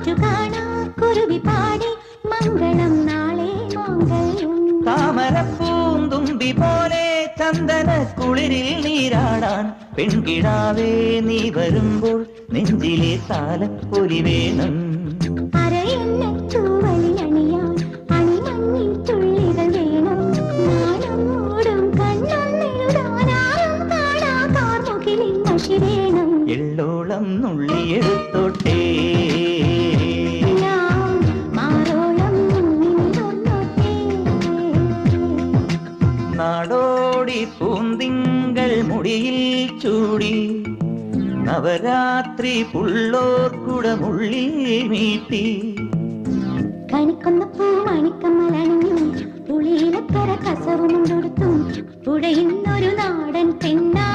കുരുവി പാടി മംഗളം നാളെ മംഗളം താമരപ്പൂന്തുമ്പി പോലെ ചന്ദന കുളിരിൽ നീരാടാൻ പെൺകിടാവേ നീ വരുമ്പോൾ നെഞ്ചിലെ താലപ്പൊലി വേണം. എള്ളോളം തൂവലിൽ നാടോടി പൂന്തിങ്കൾ മുടിയിൽ ചൂടി. നവരാത്രി പുള്ളോർക്കുടമുള്ളിൽ മീട്ടി കണിക്കൊന്ന പൂ മണിക്കമ്മലണിഞ്ഞു. പുളിയിലക്കര നാടൻ പുഴയിൽ